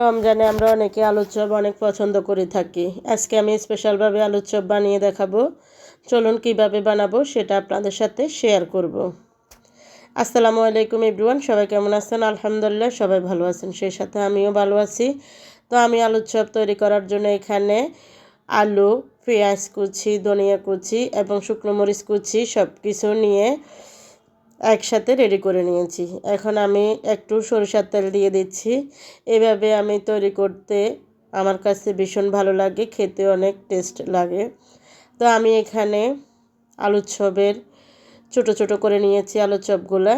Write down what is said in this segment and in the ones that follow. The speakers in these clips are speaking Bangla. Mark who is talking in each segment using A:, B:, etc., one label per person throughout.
A: রমজানে আমরা অনেকে আলুর চপ অনেক পছন্দ করে থাকি। আজকে আমি স্পেশালভাবে আলুর চপ বানিয়ে দেখাবো। চলুন কীভাবে বানাবো সেটা আপনাদের সাথে শেয়ার করব। আসসালামু আলাইকুম এভরিওয়ান সবাই কেমন আছেন? আলহামদুলিল্লাহ, সবাই ভালো আছেন, সেই সাথে আমিও ভালো আছি। তো আমি আলুর চপ তৈরি করার জন্য এখানে আলু, পেঁয়াজ কুচি, ধনিয়া কুচি এবং শুকনো মরিচ কুচি সব কিছু নিয়ে একসাথে রেডি করে নিয়েছি। এখন আমি একটু সরিষার তেল দিয়ে দিচ্ছি। এভাবে আমি তৈরি করতে আমার কাছে ভীষণ ভালো লাগে, খেতে অনেক টেস্ট লাগে। তো আমি এখানে আলুর চপের ছোটো ছোটো করে নিয়েছি আলুর চপগুলো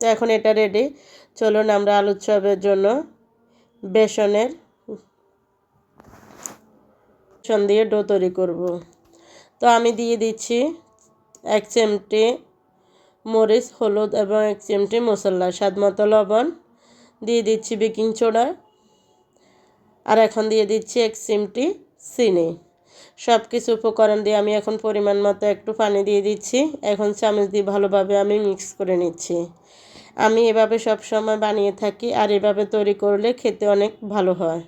A: তো এখন এটা রেডি চলুন আমরা আলুর চপের জন্য বেসনের বেসন দিয়ে ডো তৈরি করব। তো আমি দিয়ে দিচ্ছি এক চিমটি মরিচ, হলুদ এবং এক চিমটি মশলা। স্বাদ মতো লবণ দিয়ে দিচ্ছি বেকিং সোডা। আর এখন দিয়ে দিচ্ছি এক চিমটি চিনি। সব কিছু উপকরণ দিয়ে আমি এখন পরিমাণ মতো একটু পানি দিয়ে দিচ্ছি। এখন চামচ দিয়ে ভালোভাবে আমি মিক্স করে নিচ্ছি। আমি এভাবে সব সময় বানিয়ে থাকি আর এভাবে তৈরি করলে খেতে অনেক ভালো হয়।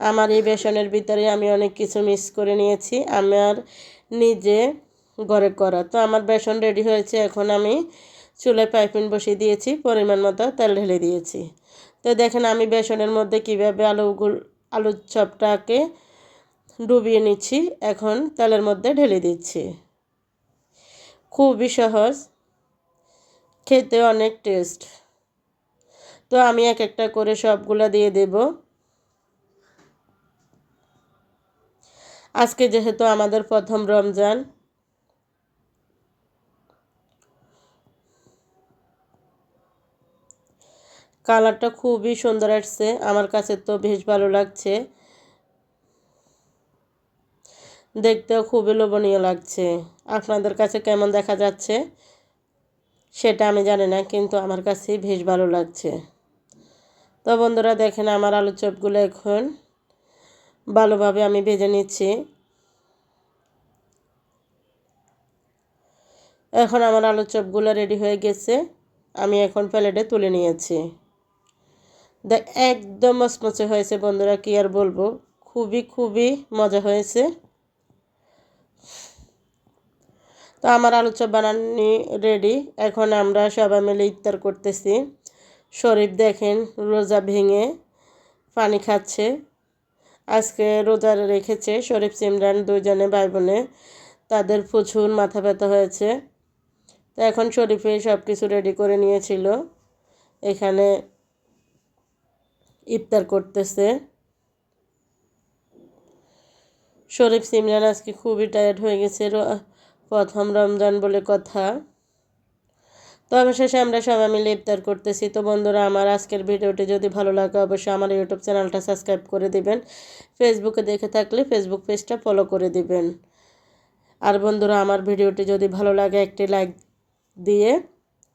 A: আমার এই বেসনের ভিতরে আমি অনেক কিছু মিক্স করে নিয়েছি। আমার নিজে ঘরে করা। তো আমার বেসন রেডি হয়েছে, এখন আমি চুলায় পাইপিন বসিয়ে দিয়েছি, পরিমাণ মতো তেল ঢেলে দিয়েছি। তো দেখেন আমি বেসনের মধ্যে কীভাবে আলুগুল আলুর চপটাকে ডুবিয়ে নিচ্ছি, এখন তেলের মধ্যে ঢেলে দিচ্ছি। খুবই সহজ, খেতে অনেক টেস্ট তো আমি এক একটা করে সবগুলো দিয়ে দেব। আজকে যেহেতু আমাদের প্রথম রমজান কালারটা খুবই সুন্দর আসছে। আমার কাছে তো বেশ ভালো লাগছে। দেখতেও খুবই লোভনীয় লাগছে। আপনাদের কাছে কেমন দেখা যাচ্ছে? সেটা আমি জানি না, কিন্তু আমার কাছে বেশ ভালো লাগছে। তো বন্ধুরা, দেখেন আমার আলু চপগুলো এখন ভালোভাবে আমি ভেজে নিচ্ছি। এখন আমার আলু চপগুলো রেডি হয়ে গেছে। আমি এখন প্লেটে তুলে নিয়েছি। দেখ একদম মচমচে হয়েছে বন্ধুরা, কি আর বলব? খুবই খুবই মজা হয়েছে। তো আমার আলু চপ বানানি রেডি এখন আমরা সবাই মিলে ইফতার করতেছি। শরীফ দেখেন, রোজা ভেঙে পানি খাচ্ছে। আজকে রোজা রেখেছে শরীফ, সিমরান দুজনে ভাই বোনে তাদের প্রচুর মাথা ব্যথা হয়েছে। তো এখন শরীফে সব কিছু রেডি করে নিয়েছিল। এখানে ইফতার করতেছে। শরীফ সিমরান আজকে খুবই টায়ার্ড হয়ে গেছে প্রথম রমজান বলে কথা। তো অবশেষে আমরা সবাই মিলে ইফতার করতেছি। তো বন্ধুরা, আমার আজকের ভিডিওটি যদি ভালো লাগে, অবশ্যই আমার ইউটিউব চ্যানেলটা সাবস্ক্রাইব করে দিবেন। ফেসবুকে দেখে থাকলে ফেসবুক পেজটা ফলো করে দিবেন। আর বন্ধুরা, আমার ভিডিওটি যদি ভালো লাগে, একটি লাইক দিয়ে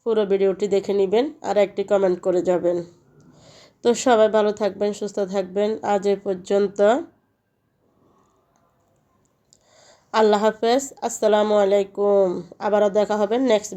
A: পুরো ভিডিওটি দেখে নেবেন আর একটি কমেন্ট করে যাবেন। তো সবাই ভালো থাকবেন, সুস্থ থাকবেন। আজ এ পর্যন্ত। আল্লাহ হাফেজ। আসসালামু আলাইকুম। আবারও দেখা হবে নেক্সট